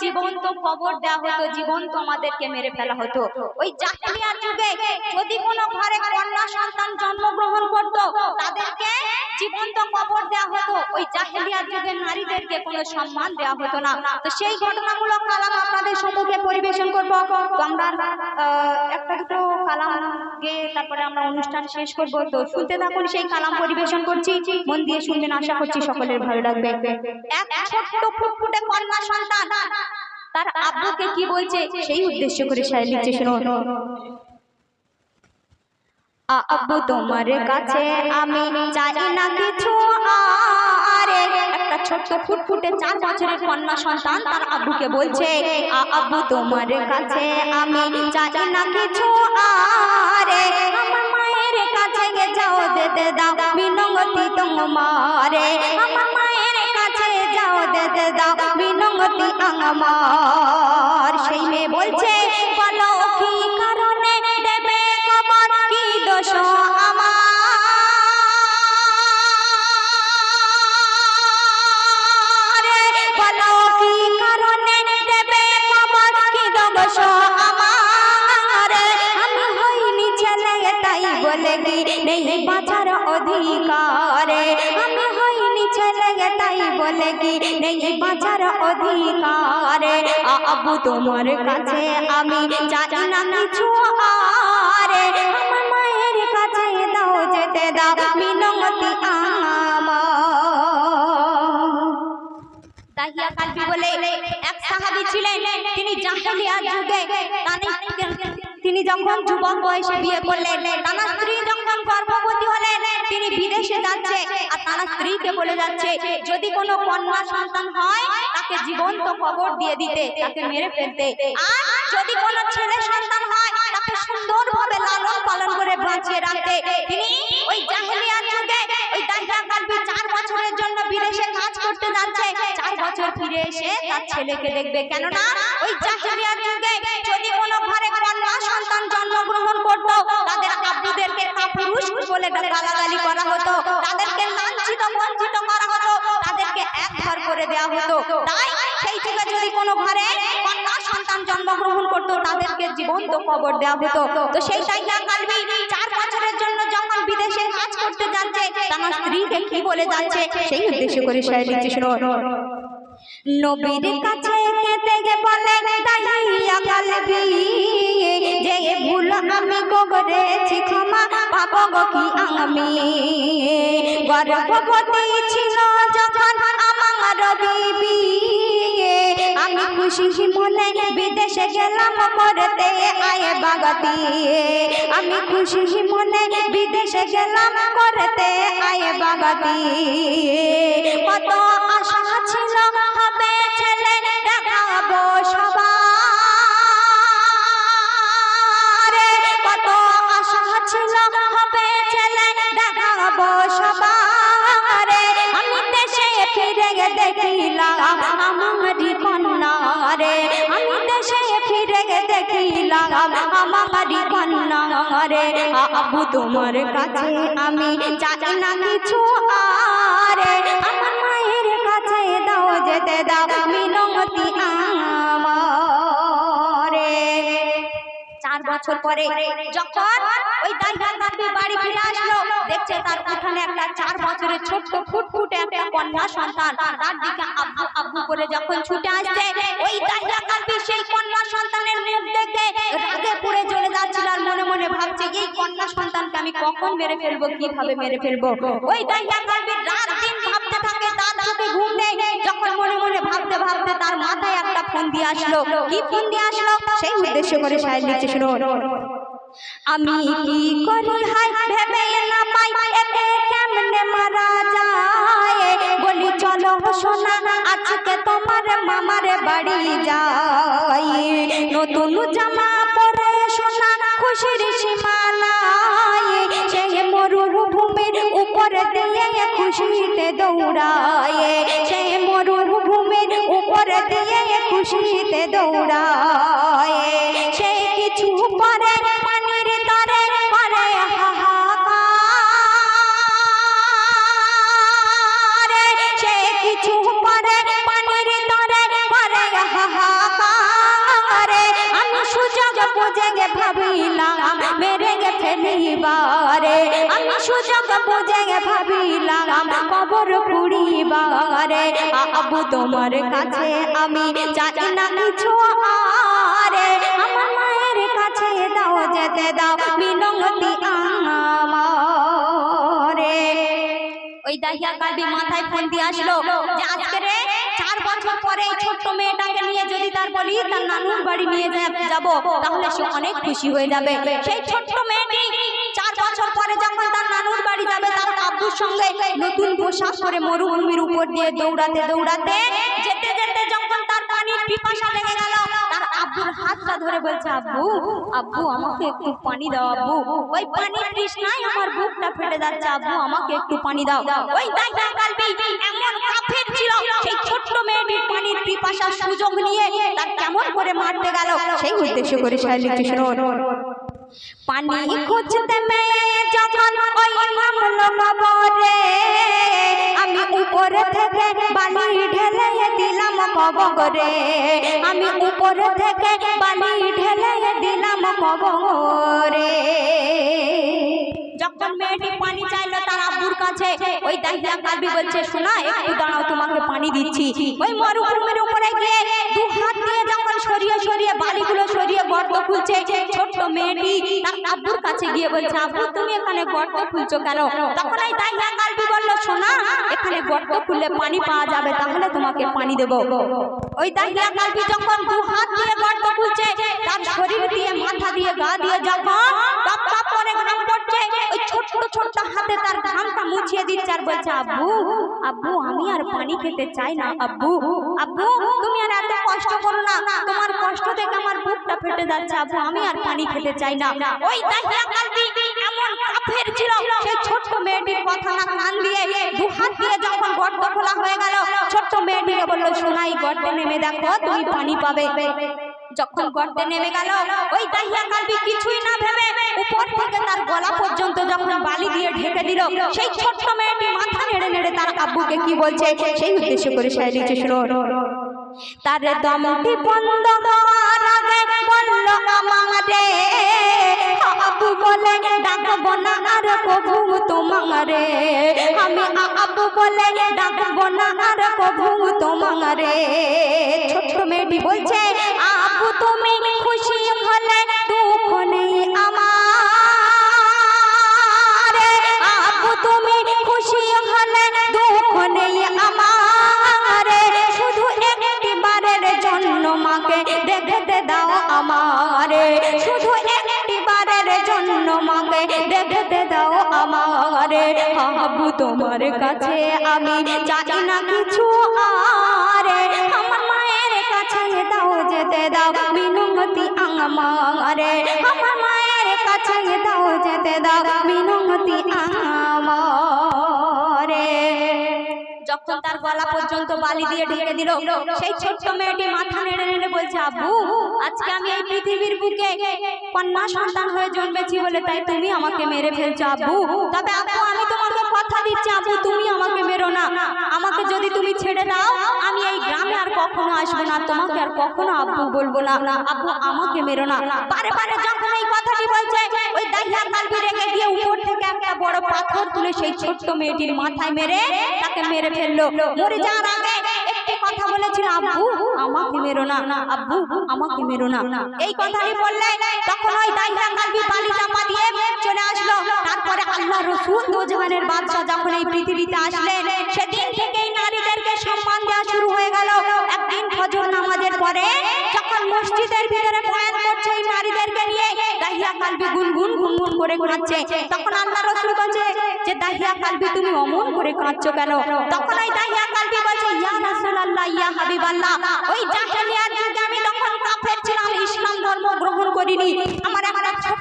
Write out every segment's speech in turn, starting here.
জীবন্ত কবর দেওয়া হতো জীবন্ত আমাদেরকে মেরে ফেলা হতো। ওই জাহিলিয়ার যুগে যদি কোনো ঘরে কন্যা সন্তান জন্মগ্রহণ করত, তাদেরকে জীবন্ত কবর দেওয়া হতো, ওই জাহিলিয়ার যুগে নারীদেরকে কোনো সম্মান দেওয়া হতো না। তো সেই ঘটনামূলক কালাম আপনাদের সম্মুখে পরিবেশন করব। আমরা একটা দুটো কালাম গেয়ে তারপরে আমরা অনুষ্ঠান শেষ করব। তো শুনতে থাকুন সেই কালাম পরিবেশন করছি। মন দিয়ে শুনবেন, আশা করছি সকলের ভালো লাগবে। এক ছোট্ট ফুটফুটে কন্যা সন্তান, তার আব্বুকে কি বলছে? সেই উদ্দেশ্য করে সাহেব লিখছে শুনুন আব্বু তোমার কাছে আমি চাই না কিছু আরে। একটা ছোট্ট ফুটফুটে চার বছরের কন্যা সন্তান তার আব্বুকে বলছে আব্বু তোমার কাছে আমি চাই না কিছু আরে। আমার মায়ের কাছে গে যাও দিতে দাও বিনঙ্গতি তোমারে। আমার মায়ের কাছে যাও দিতে দাও বিনঙ্গতি আমার। সেই মেয়ে বলছে নেই বাঁচার অধিকারে। আমি হইনি ছেলে তাই বলে কি নেই বাঁচার অধিকারে। আ- আব্বু তোমার কাছে আমি চাই না কিছু আমার মায়ের কাছে দাও যেতে দাও তিনি যখন যুবক বয়সে বিয়ে করলেন তার স্ত্রী বলে যাচ্ছে। যদি কোনো কন্যা সন্তান হয়, তাকে জীবন্ত কবর দিয়ে দিতে, তাকে মেরে ফেলতে। আর যদি কোনো ছেলে সন্তান হয়, তাকে সুন্দরভাবে লালন পালন করে বাঁচিয়ে রাখতে। তিনি ওই জাহেলিয়ার যুগে, ওই দাহিয়া কালবি চার বছরের জন্য বিদেশে কাজ করতে যাচ্ছে। চার বছর ফিরে এসে তার ছেলেকে দেখবে। কেননা ওই জাহেলিয়ার যুগে যদি কোনো ঘরে কন্যা সন্তান জন্মগ্রহণ করতো, তাদের আব্বুদেরকে কাপুরুষ বলে গালাগালি করা হতো। তাদেরকে লাঞ্ছিত, বঞ্চিত তাই সেই যুগে যদি কোনো ঘরে কন্যা সন্তান জন্মগ্রহণ করতো, তাদেরকে জীবন্ত কবর দেওয়া হতো। তো সেই টাইটা কালবি চার বছরের জন্য যখন বিদেশে কাজ করতে যাচ্ছে, তার স্ত্রীকে কি বলে যাচ্ছে? সেই উদ্দেশ্য করে শোনো নবীর কাছে কেতে গে বলে দাইয়া কালবি, যে ভুল আমি করেছি, ক্ষমা পাবো কি আমি? গর্ভবতী ছিল যখন আমি খুশি মনে বিদেশে গেলাম করতে আয়ে বাগাতি। আমি খুশি মনে বিদেশে গেলাম করতে আয়ে বাগাতি। কত আশা ছেলে দেখিলাম আমারই কন্যা রে। আমি দেশে ফিরে দেখিলাম আবু তোমার কাছে আমি চাই না কিছু আরে। আমার মায়ের কাছে দাও যেতে দাও মিনতি বছর পরে যখন ওই দাইহা গান্ধী বাড়ি ফিরে আসলো, দেখছে তার উঠানে একটা চার বছরের ছোট্ট ফুটফুটে একটা কন্যা সন্তান। তার দিকে আব্বু আব্বু করে যখন ছুটে আসছে, ওই দাইহা গান্ধী সেই কন্যা সন্তানের মুখ দেখে রাগে পুড়ে চলে যাচ্ছিল আর মনে মনে ভাবছে, এই কন্যা সন্তানকে আমি কখন মেরে ফেলব? কীভাবে মেরে ফেলব? ওই দাইহা গান্ধী রাত দিন ভাবতে থাকে মনে মনে ভাবতে ভাবতে তার মাথায় একটা ফোন দিয়ে আসলো। কি ফোন দিয়ে আসলো? সেই উদ্দেশ্য করে সাহেব লিখছে শুনো আমি কি করি হাই ভেবে না পাই, একে কেমনে মারা যায়? বলি, চলো সোনা, আজকে তোমার মামার বাড়ি যাই। নতুন জামা পরে সোনা খুশির সীমানায়, সে মরুভূমির উপরে দিয়ে খুশিতে দৌড়ায়। সে মরুভূমির উপরে দিয়ে খুশিতে দৌড়ায়। সে কিছু পরে পানির তরে পারে সে কিছু পরে পানির তরে পরে হাহাকারে। আমি সুযোগ বুঝে গে ভাবিলাম ফেলিবারে আমি সুযোগ বুঝে ভাবিলাম, কবর পুড়িবারে আবু তোমার কাছে আমি চাই না কিছু আরে আমার মায়ের কাছে দাও, যেতে দাও মিনতি আমারে। ওই দাহিয়া কালবি মাথায় ফোন দিয়ে আসলো, যে আজকে রে চার বছর পরে এই ছোট্ট মেয়েটাকে নিয়ে যদি তার বলি, তার নানুর বাড়ি নিয়ে যাব, তাহলে সে অনেক খুশি হয়ে যাবে। সেই ছোট্ট মেয়েটি চার বছর পরে যখন তার নানুর বাড়ি যাবে, তার আব্বুর সঙ্গে নতুন পোশাক পরে মরুভূমির উপর দিয়ে দৌড়াতে দৌড়াতে, যেতে যেতে যখন তার পানির পিপাসা লেগে গেল, তার আব্বুর হাতটা ধরে বলছে, আব্বু আব্বু, আমাকে একটু পানি দাও, আব্বু। ওই পানির তৃষ্ণায় আমার বুকটা ফেটে যাচ্ছে, আব্বু, আমাকে একটু পানি দাও। ওই দাইয়া কালবি, এমন কাফের ছিল। সেই ছোট্ট মেয়েটির পানির পিপাসার সুযোগ নিয়ে তার কেমন করে মারতে গেল, সেই উদ্দেশ্য করে শুনুন পানি খুঁজতে মেয়ে যখন ওই মামলো আমি উপরে থেকে বালি ঢেলে দিলাম কবরে। আমি উপরে থেকে বালি ঢেলে দিলাম কবরে। যখন মেয়েটি কাছে ওই দাহিয়া কালবি বলছে, শোনা, একটু দাঁড়াও, তোমাকে পানি দিচ্ছি। ওই মরুভূমির উপরে গিয়ে দু হাত দিয়ে যখন সরিয়ে সরিয়ে বালিগুলো সরিয়ে গর্ত খুলছে, ছোট্ট মেয়েটি তার আব্বুর কাছে গিয়ে বলছে, আব্বু, তুমি এখানে গর্ত খুলছো কেন? তখন এই দাহিয়া কালবি বলল, শোনা, এখানে গর্ত খুললে পানি পাওয়া যাবে, তাহলে তোমাকে পানি দেব। ওই দাহিয়া কালবি যখন দু হাত দিয়ে গর্ত খুলছে, তার শরীর দিয়ে, মাথা দিয়ে, গা দিয়ে যখন ছোট্ট হাতে তার ঘামটা মুছিয়ে দিচ্ছে আর বলছে, আব্বু আব্বু, আমি আর পানি খেতে চাই না, আব্বু আব্বু, তুমি আর এত কষ্ট করো না, তোমার কষ্ট আমার বুকটা ফেটে যাচ্ছে, আব্বু, আমি আর পানি খেতে চাই না। ওই দাহিয়া এমন কাফের ছিল ছোট্ট মেয়েটির কথা না কান দিয়ে দু হাত দিয়ে যখন গর্ত খোলা হয়ে গেল, ছোট্ট মেয়েটিকে বলল, সোনাই, গর্তে নেমে দেখো, তুমি পানি পাবে। যখন গর্তে নেমে গেল ওই দাহিয়া কালবি কিছুই না ভেবে উপর থেকে তার গলা পর্যন্ত যখন বালি দিয়ে ঢেকে দিল সেই ছোট্ট মেয়েটি মাথা নেড়ে নেড়ে তার আব্বুকে কি বলছে? সেই উদ্দেশ্য করে সাই দিচ্ছে শুনো। তার দমটি বন্ধ হওয়ার আগে বলল আমারে আব্বু বলে ডাকবো না আর প্রভু তোমারে আমি আব্বু বলে ডাকবো না আর প্রভু তোমারে ছোট্ট মেয়েটি বলছে তুমি খুশি হলে দুঃখ নেই আমার। তুমি খুশি হলে দুঃখ নেই আমার। শুধু একটি বারের জন্য মাকে দেখতে দাও আমারে। শুধু একটি বারের জন্য মাকে দেখতে দাও আমারে। আব্বু, তোমার কাছে আমি চাই না কিছু আরে। আমার মায়ের কাছে দাও যেতে দাও। আমারে আমার মায়ের কাছে দাও যেতে দাও মিনতি আমারে। যখন তার গলা পর্যন্ত বালি দিয়ে ঢেকে দিল, সেই ছোট্ট মেয়েটি মাথা নেড়ে নেড়ে বলছে, আব্বু, আজকে আমি এই পৃথিবীর বুকে কন্যা সন্তান হয়ে জন্মেছি বলে তাই তুমি আমাকে মেরে ফেলছো, আব্বু। তবে আব্বু, আমি তোমাকে কথা দিচ্ছি, আব্বু, তুমি আমাকে মেরো না। আমাকে যদি তুমি ছেড়ে দাও, আমি এই গ্রামে কখনো আসব না, তোমাকে আর কখনো আব্বু বলব না। আব্বু আমাকে মেরো না। পারে পারে যখন এই কথাটি বলছে, ওই দাহিয়া কালবি রেখে দিয়ে উপর থেকে একটা বড় পাথর তুলে সেই ছোট্ট মেয়েটির মাথায় মেরে তাকে মেরে ফেলল। মরে যাওয়ার আগে কথা বলেছিল, আব্বু, আমাকে মেরো না। আব্বু, আমাকে মেরো না। এই কথাটি বললে তখন ওই দাহিয়া পালি চাপা দিয়ে চলে আসলো। তারপরে আল্লাহ রসুল দোজাহানের বাদশা যখন এই পৃথিবীতে আসলেন, সেদিন থেকেই নারীদেরকে সম্মান দেওয়া শুরু হয়ে গেল। একদিন ফজর নামাজের পরে যখন মসজিদের ভিতরে বয়ান করছে এই নারীদেরকে নিয়ে, দাহিয়া কালবি গুনগুন গুনগুন করে কাঁদছে। তখন আল্লাহ রসুল বলছে যে, দাহিয়া কালবি তুমি অমন করে কাঁদছো কেন? তখন ওই দাহিয়া কালবি বলছে, ইয়া রাসূলুল্লাহ, ইয়া হাবিবাল্লাহ, ওই জাহেলিয়ার যুগে আমি তখন কাফের ছিলাম, ইসলাম ধর্ম গ্রহণ করিনি। আমার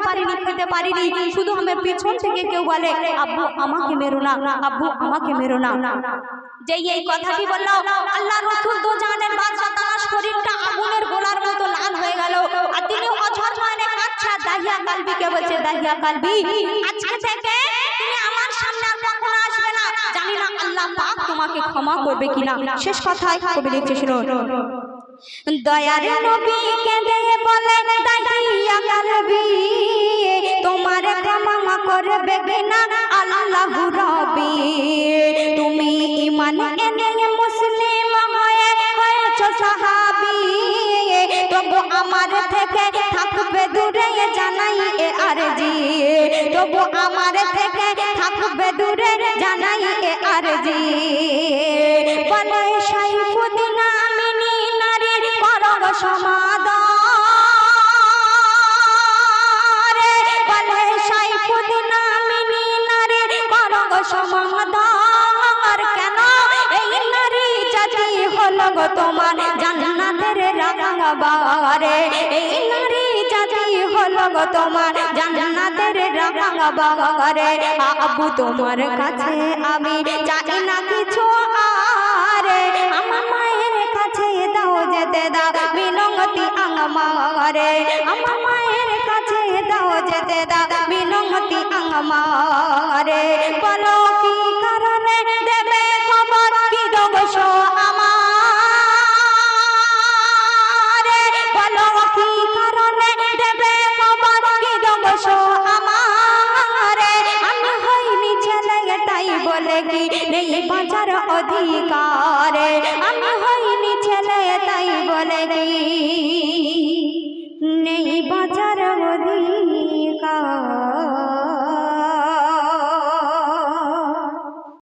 ঘুমাতে পারিনি খেতে পারিনি। শুধু আমার পিছন থেকে কেউ বলে আব্বু আমাকে মেরো না আব্বু আমাকে মেরো না। যেই এই কথাটি বলল আল্লাহ রসুল দো জাহানের বাদশাহ তার শরীরটা আগুনের গোলার মতো লাল হয়ে গেল আর তিনি অঝর মানে আচ্ছা দাহিয়া কালবিকে বলছে দাহিয়া কালবি? আজকে থেকে তুমি আমার সামনে আর কখনো আসবে না। জানি না আল্লাহ পাক তোমাকে ক্ষমা করবে কিনা। শেষ কথায় কবি লিখছে শুনুন। দয়ার নবী কেঁদে বলে দাহিয়া কালবি, তোমার ক্ষমা করবে কিনা আল্লাহ রবি? তুমি ইমান এনে মুসলিম হয়ে হয়েছ সাহাবি। তবু আমার থেকে থাকবে দূরে জানাই এ আরজি। তবু আমার থেকে থাকবে দূরে জানাই এ আরজি। বলে সাইফুদ্দিন রাগাবারে এই নারী জাতি হলো গো তোমার জান্নাতের রাগাবারে আবু, তোমার কাছে আমি চাই না কিছু আরে আমার মায়ের কাছে দাও যেতে দাও বিনঙ্গতি আঙ্গমারে আমার মায়ের কাছে দাও যেতে দাও বিনঙ্গতি আঙ্গমারে বলো